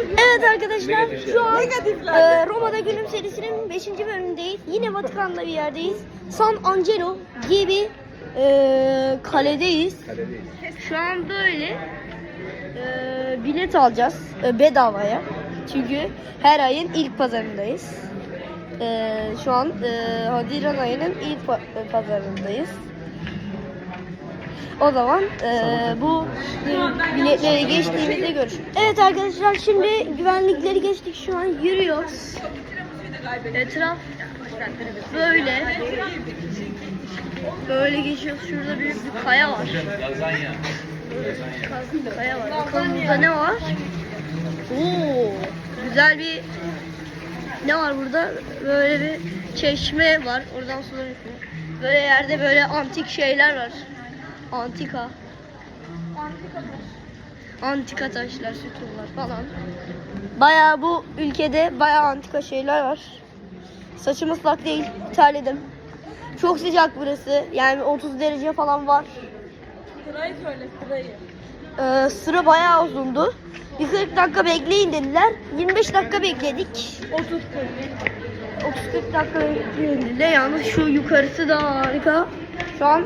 Evet arkadaşlar şu an e, Roma'da Günüm serisinin 5. bölümündeyiz. Yine Vatikan'da bir yerdeyiz. San Angelo diye bir e, kaledeyiz. Şu an böyle e, bilet alacağız e, bedavaya. Çünkü her ayın ilk pazarındayız. E, şu an e, Haziran ayının ilk pa- e, pazarındayız. O zaman e, bu e, biletleri geçtiğimizde görüşürüz. Evet arkadaşlar şimdi güvenlikleri geçtik şu an yürüyoruz. Etraf böyle. Böyle geçiyoruz. Şurada büyük bir kaya var. Kaya var. Bakalım burada ne var? Oo, güzel bir ne var burada? Böyle bir çeşme var. Oradan sular. Böyle yerde böyle antik şeyler var. Antika. Antika taşlar, sütunlar falan. Bayağı bu ülkede bayağı antika şeyler var. Saçım ıslak değil, terledim. Çok sıcak burası. Yani 30 derece falan var. Sırayı söyle sırayı. Ee, sıra bayağı uzundu. Bir 40 dakika bekleyin dediler. 25 dakika bekledik. 30 40. 30-40 dakika bekleyin dediler. Yalnız şu yukarısı da harika. Şu an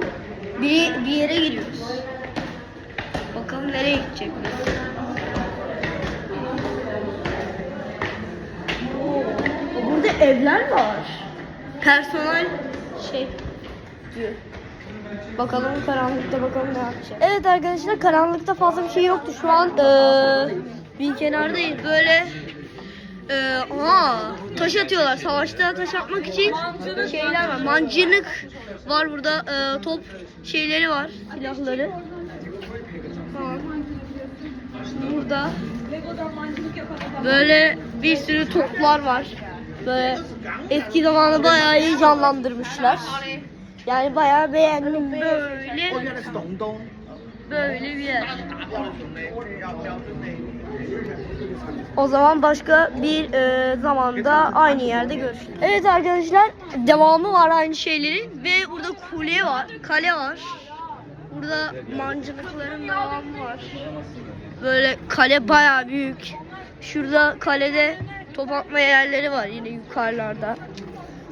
bir, bir yere giriyoruz. Bakalım nereye gidecek biz. Burada evler var. Personel şey diyor. Bakalım karanlıkta bakalım ne yapacak. Evet arkadaşlar karanlıkta fazla bir şey yoktu. Şu an eee, bir kenardayız. Böyle eee aa, taş atıyorlar. Savaşta taş atmak için şeyler var. Mancınık var burada. eee, top şeyleri var. Silahları. Tamam. Burada böyle bir sürü toplar var. Böyle eski zamanı bayağı iyi canlandırmışlar. Yani bayağı beğendim böyle. Böyle bir yer. O zaman başka bir e, zamanda aynı yerde görüşürüz. Evet arkadaşlar devamı var aynı şeylerin ve burada kule var, kale var. Burada mancınıkların devamı var. Böyle kale bayağı büyük. Şurada kalede top atma yerleri var yine yukarılarda.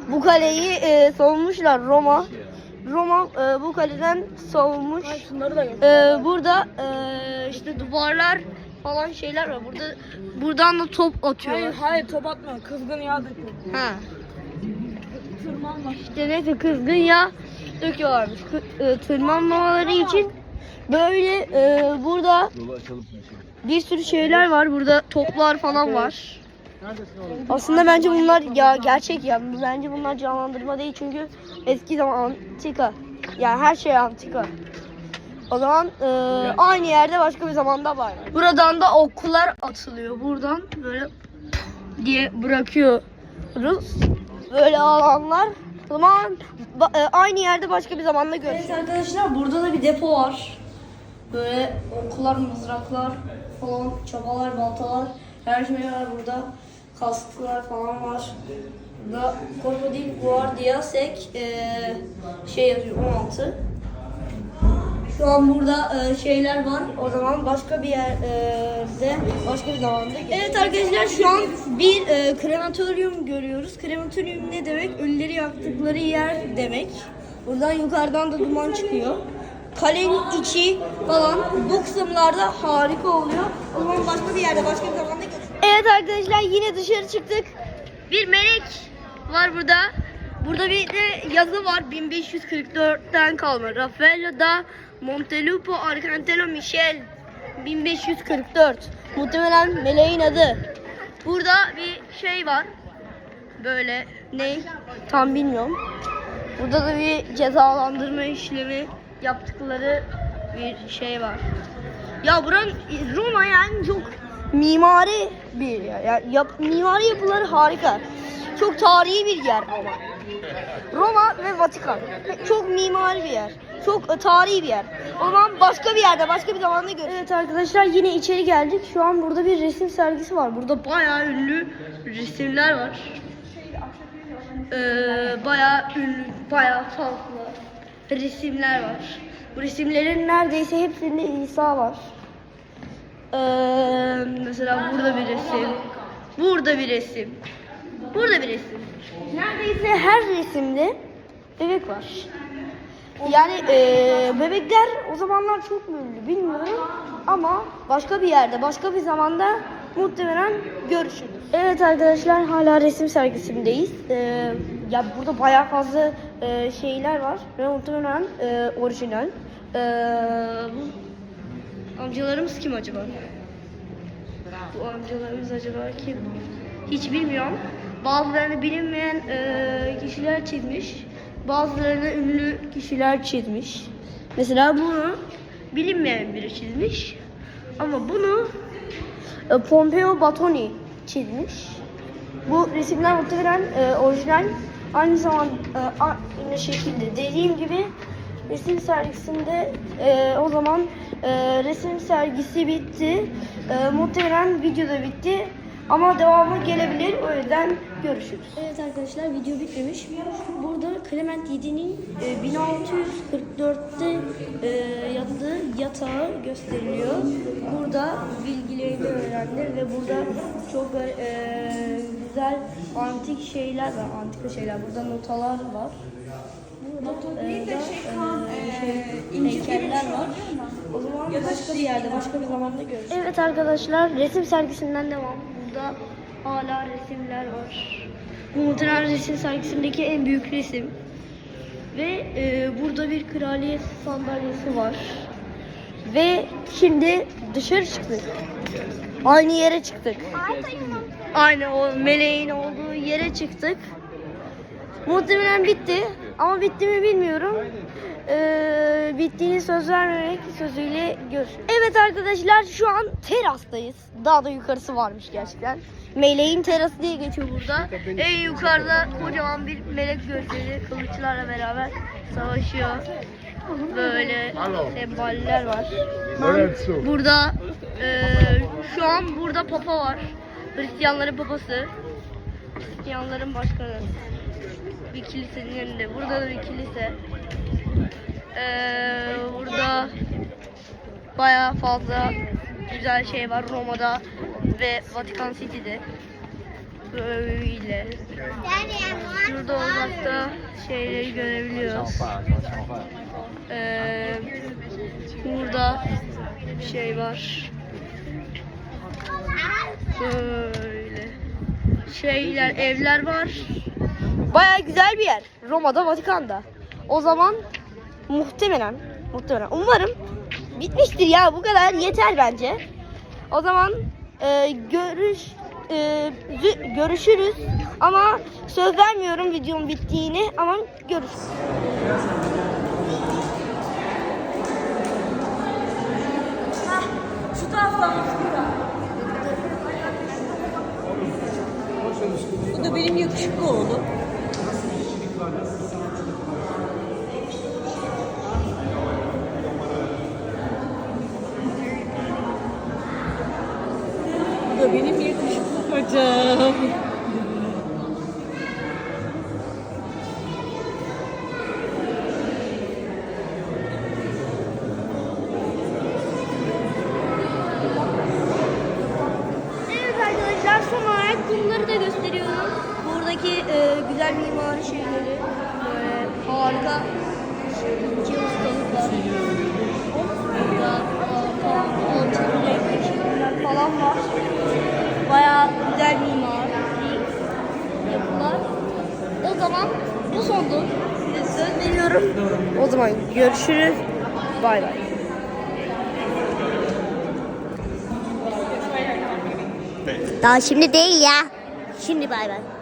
Bu kaleyi e, savunmuşlar Roma. Roma e, bu kaleden savunmuş. E, burada e, işte duvarlar falan şeyler var. Burada buradan da top atıyorlar. Hayır hayır top atma. Kızgın yağ döküyor. Ha. Tırmanma. İşte neyse kızgın yağ döküyorlarmış. E, tırmanmamaları için böyle e, burada bir sürü şeyler var. Burada toplar falan var. Aslında bence bunlar ya gerçek ya. Bence bunlar canlandırma değil çünkü eski zaman antika. Yani her şey antika. O zaman e, aynı yerde başka bir zamanda var. Buradan da oklar atılıyor. Buradan böyle diye bırakıyoruz. Böyle alanlar. O zaman ba- e, aynı yerde başka bir zamanda görüşürüz. Evet arkadaşlar burada da bir depo var. Böyle oklar, mızraklar falan, çabalar, baltalar her şey var burada. Kasklar falan var. Burada Krokodil Guardia Sek eee şey yazıyor 16. Şu an burada e, şeyler var. O zaman başka bir yerde, başka bir zamanda. Evet arkadaşlar şu an bir e, krematoryum görüyoruz. Krematoryum ne demek? Ölüleri yaktıkları yer demek. Buradan yukarıdan da duman çıkıyor. Kalenin içi falan bu kısımlarda harika oluyor. O zaman başka bir yerde, başka bir zamanda görüşürüz. Evet arkadaşlar yine dışarı çıktık. Bir melek var burada. Burada bir de yazı var 1544'ten kalma. Raffaello da Montelupo Arcangelo Michel 1544. Muhtemelen meleğin adı. Burada bir şey var. Böyle ne? Tam bilmiyorum. Burada da bir cezalandırma işlemi yaptıkları bir şey var. Ya buranın Roma yani çok mimari bir yer. Yani yap, mimari yapıları harika. Çok tarihi bir yer Roma. Roma ve Vatikan. Çok mimari bir yer. Çok tarihi bir yer. O zaman başka bir yerde, başka bir zamanda görüşürüz. Evet arkadaşlar yine içeri geldik. Şu an burada bir resim sergisi var. Burada bayağı ünlü resimler var. Ee, bayağı ünlü, bayağı farklı resimler var. Bu resimlerin neredeyse hepsinde İsa var. Ee, mesela burada bir resim. Burada bir resim. Burada bir resim. Neredeyse her resimde bebek var. Yani eee, bebekler o zamanlar çok mu bilmiyorum ama başka bir yerde, başka bir zamanda muhtemelen görüşürüz. Evet arkadaşlar hala resim sergisindeyiz. Eee, ya burada bayağı fazla eee, şeyler var ve muhtemelen eee, orijinal. Bu amcalarımız kim acaba? Bu amcalarımız acaba kim? Hiç bilmiyorum. Bazılarını bilinmeyen eee, kişiler çizmiş. Bazılarını ünlü kişiler çizmiş. Mesela bunu bilinmeyen biri çizmiş. Ama bunu e, Pompeo Batoni çizmiş. Bu resimler muhtemelen e, orijinal. Aynı zamanda e, aynı şekilde dediğim gibi resim sergisinde e, o zaman e, resim sergisi bitti. E, muhtemelen video da bitti. Ama devamı gelebilir. O yüzden görüşürüz. Evet arkadaşlar video bitmemiş. Burada Clement 7'nin e, 1644'te e, yattığı yatağı gösteriliyor. Burada bilgilerini öğrendiler ve burada çok e, güzel antik şeyler var. Antika şeyler. Burada notalar var. Burada e, da, e, şey, heykeller var. O zaman başka bir yerde, başka bir zamanda görüşürüz. Evet arkadaşlar, resim sergisinden devam. Burada hala resimler var. Bu muhtemelen resim sergisindeki en büyük resim. Ve e, burada bir kraliyet sandalyesi var. Ve şimdi dışarı çıktık. Aynı yere çıktık. Aynı o meleğin olduğu yere çıktık. Muhtemelen bitti ama bitti mi bilmiyorum. Ee, bittiğini söz vermemek sözüyle görüşürüz. Evet arkadaşlar şu an terastayız. Daha da yukarısı varmış gerçekten. Meleğin terası diye geçiyor burada. En yukarıda kocaman bir melek görseli kılıçlarla beraber savaşıyor. Böyle semboller var. Burada e, şu an burada papa var. Hristiyanların papası. Hristiyanların başkanı. Bir kilisenin önünde. Burada da bir kilise. Ee, burada bayağı fazla güzel şey var Roma'da ve Vatikan City'de. Böyle. Şurada uzakta şeyleri görebiliyoruz. Ee, burada bir şey var. Böyle şeyler, evler var. Baya güzel bir yer. Roma'da, Vatikan'da. O zaman muhtemelen, muhtemelen, umarım bitmiştir ya. Bu kadar yeter bence. O zaman e, görüş e, görüşürüz. Ama söz vermiyorum videonun bittiğini ama görüşürüz. Şu taraftan şurada. Bu da benim yakışıklı oğlum. Benim kocam. Arkadaşlar son olarak bunları da gösteriyorum. Buradaki e, güzel mimari şeyleri. Böyle harika iki ustalık var. Burada şeyler falan var. Bayağı güzel mimari yapılar. O zaman bu sondu. Size söz veriyorum. O zaman görüşürüz. Bay bay. Daha şimdi değil ya. Şimdi bay bay.